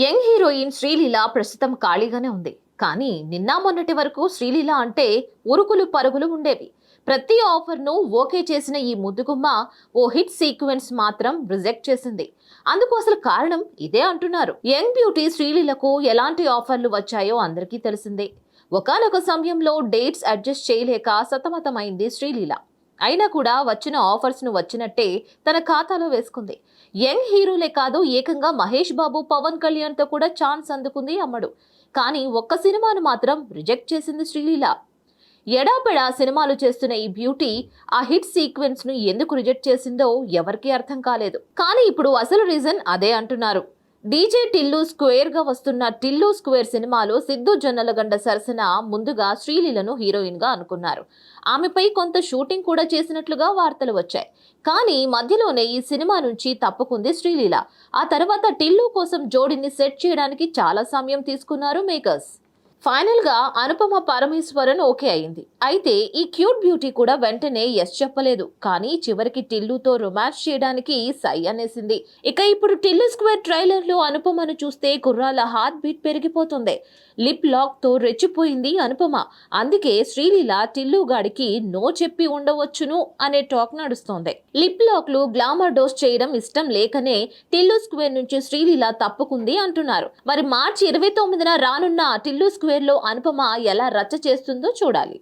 Young heroine Sreeleela ప్రస్తుతం ఖాళీగానే ఉంది. కానీ నిన్న మొన్నటి వరకు శ్రీలీల అంటే ఉరుకులు పరుగులు ఉండేవి. ప్రతి ఆఫర్ను ఓకే చేసిన ఈ ముద్దుగుమ్మ ఓ హిట్ సీక్వెన్స్ మాత్రం రిజెక్ట్ చేసింది. అందుకు అసలు కారణం ఇదే అంటున్నారు. యంగ్ బ్యూటీ శ్రీలీలకు ఎలాంటి ఆఫర్లు వచ్చాయో అందరికీ తెలిసిందే. ఒకానొక సమయంలో డేట్స్ అడ్జస్ట్ చేయలేక సతమతమైంది శ్రీలీల. అయినా కూడా వచ్చిన ఆఫర్స్ను వచ్చినట్టే తన ఖాతాలో వేసుకుంది. యంగ్ హీరోలే కాదు ఏకంగా మహేష్ బాబు పవన్ కళ్యాణ్తో కూడా ఛాన్స్ అందుకుంది అమ్మడు. కానీ ఒక్క సినిమాను మాత్రం రిజెక్ట్ చేసింది శ్రీలీల. ఎడాపెడా సినిమాలు చేస్తున్న ఈ బ్యూటీ ఆ హిట్ సీక్వెన్స్ను ఎందుకు రిజెక్ట్ చేసిందో ఎవరికీ అర్థం కాలేదు. కానీ ఇప్పుడు అసలు రీజన్ అదే అంటున్నారు. డీజే టిల్లు స్క్వేర్గా వస్తున్న టిల్లు స్క్వేర్ సినిమాలో సిద్ధు జొన్నలగండ సరసన ముందుగా శ్రీలీలను హీరోయిన్గా అనుకున్నారు. ఆమెపై కొంత షూటింగ్ కూడా చేసినట్లుగా వార్తలు వచ్చాయి. కానీ మధ్యలోనే ఈ సినిమా నుంచి తప్పుకుంది శ్రీలీల. ఆ తర్వాత టిల్లు కోసం జోడిని సెట్ చేయడానికి చాలా సమయం తీసుకున్నారు మేకర్స్. ఫైనల్గా అనుపమ పరమేశ్వరన్ ఓకే అయింది. అయితే ఈ క్యూట్ బ్యూటీ కూడా వెంటనే ఎస్ చెప్పలేదు. కానీ చివరికి టిల్లుతో రొమాన్స్ చేయడానికి సై అనేసింది. ఇక ఇప్పుడు టిల్లు స్క్వేర్ ట్రైలర్లో అనుపమను చూస్తే కుర్రాల హార్ట్ బీట్ పెరిగిపోతుంది. లిప్ లాక్తో రెచ్చిపోయింది అనుపమ. అందుకే శ్రీలీల టిల్లు గాడికి నో చెప్పి ఉండవచ్చును అనే టాక్ నడుస్తోంది. లిప్ లాక్లు గ్లామర్ డోస్ చేయడం ఇష్టం లేకనే టిల్లు స్క్వేర్ నుంచి శ్రీలీల తప్పుకుంది అంటున్నారు. మరి మార్చి ఇరవై తొమ్మిదిన రానున్న టిల్లు స్క్వేర్ లో అనుపమ ఎలా రచ్చ చేస్తుందో చూడాలి.